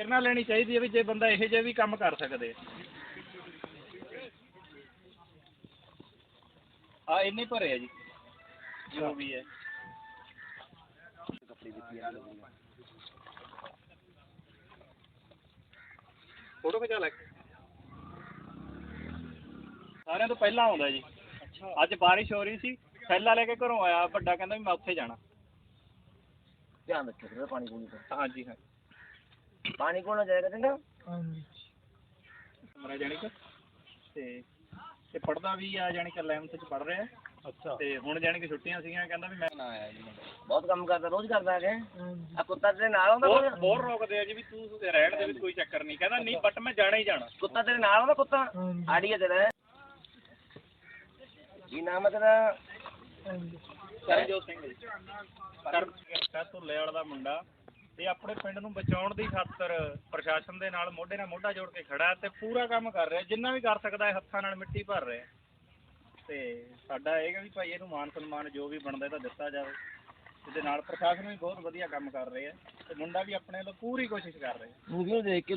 ਪ੍ਰੇਰਣਾ ਲੈਣੀ ਚਾਹੀਦੀ ਹੈ ਵੀ ਜੇ ਬੰਦਾ ਇਹੋ ਜਿਹੇ ਵੀ ਕੰਮ ਕਰ ਸਕਦੇ। ਆ ਇੰਨੇ ਭਰੇ ਆ ਜੀ ਜੋ ਵੀ ਹੈ। ਫੋਟੋ ਖਿਚਾ ਲੈ ਸਾਰਿਆਂ ਤੋਂ ਪਹਿਲਾਂ ਆਉਂਦਾ ਜੀ। ਅੱਜ ਬਾਰਿਸ਼ ਹੋ ਰਹੀ ਸੀ ਥੈਲਾ ਲੈ ਕੇ ਘਰੋਂ ਆਇਆ ਵੱਡਾ ਕਹਿੰਦਾ ਵੀ ਮੈਂ ਉੱਥੇ ਜਾਣਾ। ਧਿਆਨ ਰੱਖਿਓ ਪਾਣੀ ਪੂਣੀ ਦਾ ਹਾਂਜੀ ਹਾਂ ਪਾਣੀ ਕੋਲ ਜਾਏਗਾ ਚੰਗਾ? ਹਾਂਜੀ। ਮੇਰਾ ਜਾਣੀ ਕਿ? ਤੇ ਤੇ ਪੜਦਾ ਵੀ ਆ ਜਾਣੀ ਕਿ 11th ਚ ਪੜ ਰਿਹਾ। ਅੱਛਾ। ਤੇ ਹੁਣ ਜਾਣੀ ਕਿ ਛੁੱਟੀਆਂ ਸੀਗੀਆਂ ਕਹਿੰਦਾ ਵੀ ਮੈਂ ਨਾ ਆਇਆ ਜੀ ਬਹੁਤ ਕੰਮ ਕਰਦਾ ਰੋਜ਼ ਕਰਦਾ ਹੈ ਆ ਕੁੱਤਾ ਤੇਰੇ ਨਾਲ ਆਉਂਦਾ ਬਹੁਤ? ਬਹੁਤ ਰੋਕਦੇ ਆ ਜੀ ਵੀ ਤੂੰ ਰਹਿਣ ਦੇ ਵਿੱਚ ਕੋਈ ਚੱਕਰ ਨਹੀਂ। ਕਹਿੰਦਾ ਨਹੀਂ ਬਟ ਮੈਂ ਜਾਣਾ ਹੀ ਜਾਣਾ। ਕੁੱਤਾ ਤੇਰੇ ਨਾਲ ਆਉਂਦਾ ਕੁੱਤਾ? ਆੜੀ ਤੇਰਾ। ਕੀ ਨਾਮ ਹੈ ਤੇਰਾ? ਕਰਨਜੋਤ ਸਿੰਘ ਜੀ। ਕਰਨ ਧੁੱਲੇ ਵਾਲਾ ਦਾ ਮੁੰਡਾ। ਤੇ ਆਪਣੇ ਪਿੰਡ ਨੂੰ ਬਚਾਉਣ ਦੀ ਖਾਤਰ ਪ੍ਰਸ਼ਾਸਨ ਦੇ ਨਾਲ ਮੋਢੇ ਨਾਲ ਮੋਢਾ ਜੋੜ ਕੇ ਖੜਾ ਹੈ ਤੇ ਪੂਰਾ ਕੰਮ ਕਰ ਰਿਹਾ ਜਿੰਨਾ ਵੀ ਕਰ ਸਕਦਾ ਹੈ, ਹੱਥਾਂ ਨਾਲ ਮਿੱਟੀ ਭਰ ਰਿਹਾ ਤੇ ਸਾਡਾ ਇਹ ਹੈ ਵੀ ਭਾਈ ਇਹਨੂੰ ਮਾਨ ਸਨਮਾਨ ਜੋ ਵੀ ਬਣਦਾ ਤਾਂ ਦਿੱਤਾ ਜਾਵੇ। ਇਹਦੇ ਨਾਲ ਪ੍ਰਸ਼ਾਸਨ ਵੀ ਬਹੁਤ ਵਧੀਆ ਕੰਮ ਕਰ ਰਿਹਾ ਤੇ ਮੁੰਡਾ ਵੀ ਆਪਣੇ ਵੱਲੋਂ ਪੂਰੀ ਕੋਸ਼ਿਸ਼ ਕਰ ਰਿਹਾ ਮੂਵੀ ਦੇਖ ਕੇ